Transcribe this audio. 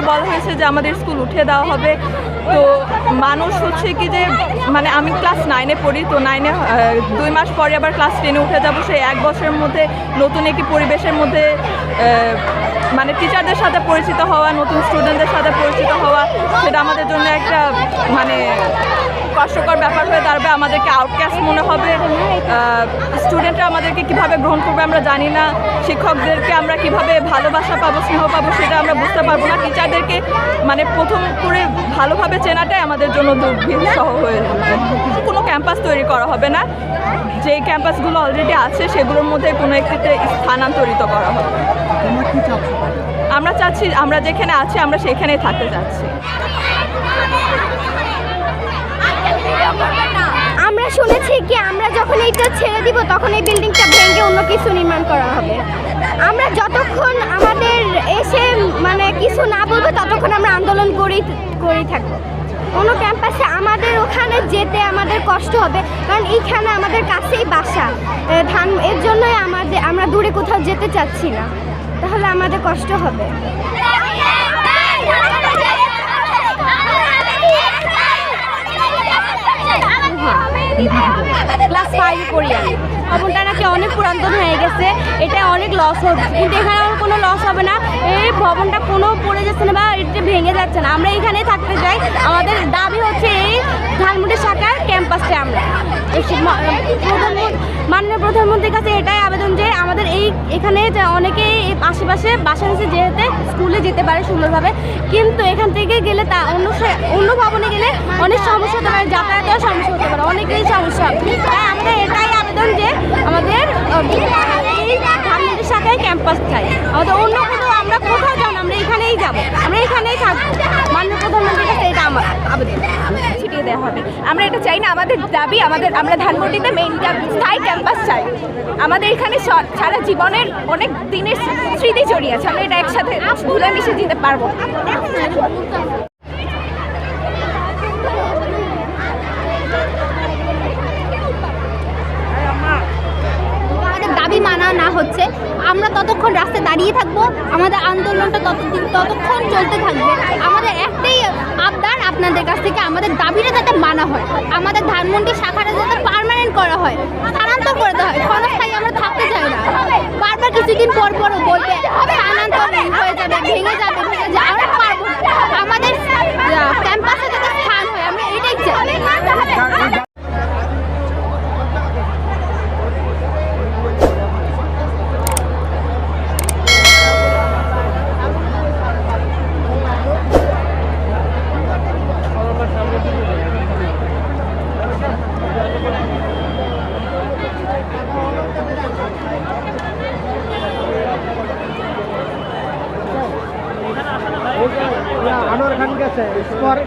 করে বলা হয়েছে যে আমাদের স্কুল উঠে দেওয়া হবে। তো মানুষ হচ্ছে কি যে মানে আমি ক্লাস নাইনে পড়ি, তো নাইনে দুই মাস পরে আবার ক্লাস টেনে উঠে যাব। সেই এক বছরের মধ্যে নতুন একটি পরিবেশের মধ্যে মানে টিচারদের সাথে পরিচিত হওয়া, নতুন স্টুডেন্টদের সাথে পরিচিত হওয়া, সেটা আমাদের জন্য একটা মানে কষ্টকর ব্যাপার হয়ে দাঁড়াবে আমাদেরকে আউটক্যাস্ট মনে হবে। স্টুডেন্টরা আমাদেরকে কীভাবে গ্রহণ করবে আমরা জানি না। শিক্ষকদেরকে আমরা কীভাবে ভালোবাসা পাবো স্নেহ পাবো সেটা আমরা বুঝতে পারব না। টিচারদেরকে মানে প্রথম করে ভালোভাবে চেনাটাই আমাদের জন্য দুর্বিষহ হয়ে যাবে। কোনো ক্যাম্পাস তৈরি করা হবে না। যে ক্যাম্পাসগুলো অলরেডি আছে সেগুলোর মধ্যে কোনো একটিতে স্থানান্তরিত করা হবে। আমরা চাচ্ছি আমরা যেখানে আছি আমরা সেখানেই থাকতে চাচ্ছি। আমরা শুনেছি কি আমরা যখন এইটা ছেড়ে দিব, তখন এই বিল্ডিংটা ভেঙে অন্য কিছু নির্মাণ করা হবে। আমরা যতক্ষণ আমাদের এসে মানে কিছু না বলবে, ততক্ষণ আমরা আন্দোলন করেই করেই থাকব। কোনো ক্যাম্পাসে আমাদের ওখানে যেতে আমাদের কষ্ট হবে, কারণ এইখানে আমাদের কাছেই বাসা। ধান, এর জন্যই আমাদের, আমরা দূরে কোথাও যেতে চাচ্ছি না। তাহলে আমাদের কষ্ট হবে ক্লাস ফাইভে পড়ি আমি ভবনটা নাকি অনেক পুরাতন হয়ে গেছে, এটা অনেক লস হচ্ছে কিন্তু এখানে আমার কোনো লস হবে না। এই ভবনটা কোনো পড়ে যাচ্ছে না বা এটা ভেঙে যাচ্ছে না। আমরা এখানে থাকতে চাই। আমাদের দাবি হচ্ছে এই ধানমুটি শাখার ক্যাম্পাসে আমরা। প্রধানমন্ত্রী মাননীয় প্রধানমন্ত্রীর কাছে এটাই আবেদন যে আমাদের এই এখানে যে অনেকেই আশেপাশে বাসা নিচে যেতে স্কুলে যেতে পারে সুন্দরভাবে, কিন্তু এখান থেকে গেলে তা অন্য অন্য ভবনে গেলে অনেক সমস্যা হতে পারে যাতায়াতের সমস্যা হতে পারে অনেকেই সমস্যা। তাই আমাদের এটাই আবেদন যে আমাদের এই শাখায় ক্যাম্পাস চাই আমাদের অন্য কোথাও আমরা কোথাও যাব আমরা এখানেই যাব, আমরা এখানেই থাকব। মাননীয় প্রধানমন্ত্রীর ছিটিয়ে দেওয়া হবে। আমরা এটা চাই না, আমাদের দাবি, আমাদের, আমরা ধানমন্ডিতে মেইন স্থায়ী ক্যাম্পাস চাই। আমাদের এখানে সারা জীবনের অনেক দিনের স্মৃতি জড়িয়ে আছে। আমরা এটা একসাথে ধুলে মিশে যেতে পারব দাবি মানা না হচ্ছে। আমরা ততক্ষণ রাস্তায় দাঁড়িয়ে থাকব। আমাদের আন্দোলনটা ততক্ষণ চলতে থাকবে। আমাদের একটাই আবদার আপনাদের কাছ থেকে আমাদের মানা হয়। আমাদের ধানমন্ডি শাখাটা যাতে পারমানেন্ট করা হয় স্থানান্তর করে দেওয়া হয়। ক্ষণস্থায়ী சார்